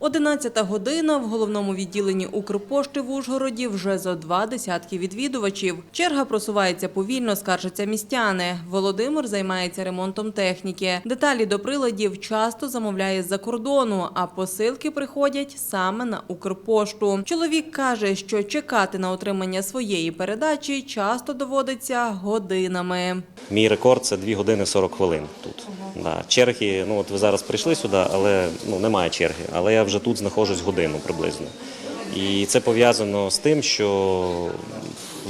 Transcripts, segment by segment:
Одинадцята година в головному відділенні Укрпошти в Ужгороді вже зо два десятки відвідувачів. Черга просувається повільно, скаржаться містяни. Володимир займається ремонтом техніки. Деталі до приладів часто замовляє з-за кордону, а посилки приходять саме на Укрпошту. Чоловік каже, що чекати на отримання своєї передачі часто доводиться годинами. Мій рекорд це 2 години 40 хвилин тут. Да. Черги, ну от ви зараз прийшли сюди, але ну, немає черги. Але я вже тут знаходжусь годину приблизно. І це пов'язано з тим, що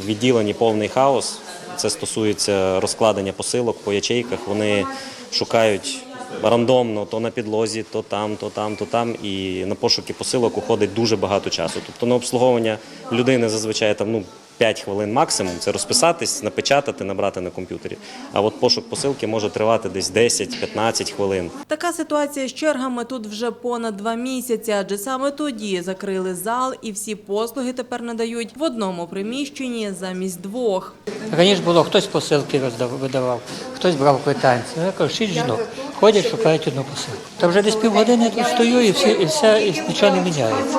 в відділенні повний хаос. Це стосується розкладення посилок по ячейках. Вони шукають рандомно то на підлозі, то там, то там, то там. І на пошуки посилок уходить дуже багато часу. Тобто на обслуговування людини зазвичай там ну 5 хвилин максимум. Це розписатись, напечатати, набрати на комп'ютері. А от пошук посилки може тривати десь 10-15 хвилин. Така ситуація з чергами тут вже понад два місяці, адже саме тоді закрили зал і всі послуги тепер надають в одному приміщенні замість двох. Раніше було хтось посилки роздав, видавав, хтось брав квитанції. Я кажу, шість жінок ходять, шукають одну посилку. Та вже десь півгодини я тут стою і всі, і все, і нічого не міняється.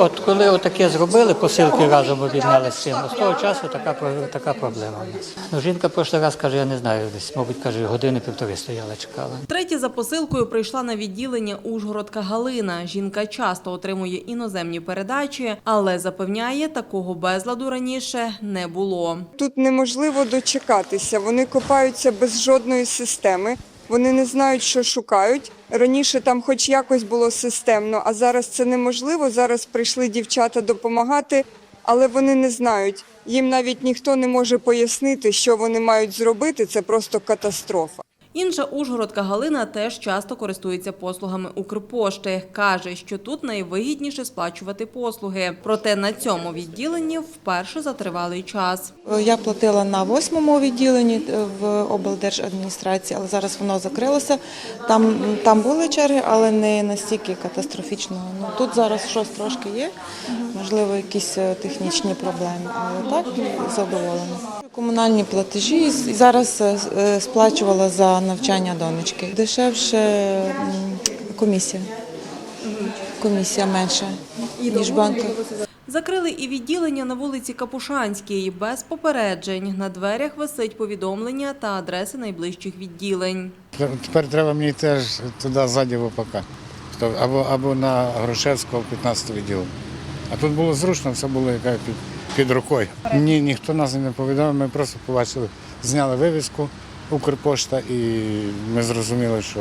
От коли отаке зробили, посилки разом об'єднали з цим, з того часу така, про- така проблема в нас. Ну, жінка прошлий раз каже, я не знаю, десь, мабуть, каже, години півтори стояла, чекала. Третє за посилкою прийшла на відділення Ужгородка Галина. Жінка часто отримує іноземні передачі, але запевняє, такого безладу раніше не було. Тут неможливо дочекатися. Вони копаються без жодної системи. Вони не знають, що шукають. Раніше там, хоч якось було системно, а зараз це неможливо. Зараз прийшли дівчата допомагати, але вони не знають. Їм навіть ніхто не може пояснити, що вони мають зробити. Це просто катастрофа. Інша Ужгородка Галина теж часто користується послугами Укрпошти. Каже, що тут найвигідніше сплачувати послуги. Проте на цьому відділенні вперше за тривалий час. Я платила на восьмому відділенні е, в облдержадміністрації, але зараз воно закрилося. Там, там були черги, але не настільки катастрофічно. Ну, тут зараз щось трошки є, можливо, якісь е, технічні проблеми, але так задоволена. Комунальні платежі і зараз е, е, сплачувала за навчання донечки. Дешевше комісія. Комісія менша, ніж банки. Закрили і відділення на вулиці Капушанській без попереджень. На дверях висить повідомлення та адреси найближчих відділень. Тепер треба мені теж туди ззаді в ОПК. Або, або на Грушевського 15 відділу. А тут було зручно, все було яка під, під рукою. Ні, ніхто нас не повідомив, ми просто побачили, зняли вивіску Укрпошта і ми зрозуміли, що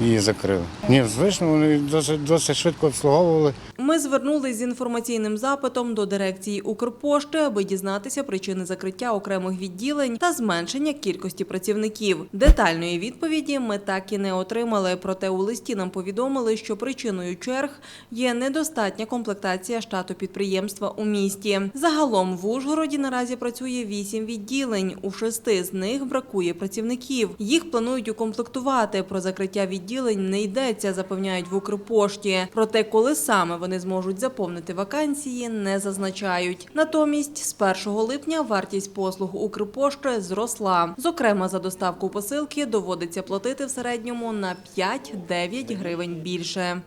її закрили. Ні, звично, вони досить, досить швидко обслуговували. Ми звернулись з інформаційним запитом до дирекції Укрпошти, аби дізнатися причини закриття окремих відділень та зменшення кількості працівників. Детальної відповіді ми так і не отримали. Проте у листі нам повідомили, що причиною черг є недостатня комплектація штату підприємства у місті. Загалом в Ужгороді наразі працює вісім відділень. У шести з них бракує працівників. Їх планують укомплектувати. Про закриття відділень не йдеться, запевняють в Укрпошті. Проте, коли саме вони зможуть заповнити вакансії, не зазначають. Натомість, з 1 липня вартість послуг Укрпошти зросла. Зокрема, за доставку посилки доводиться платити в середньому на 5-9 гривень більше.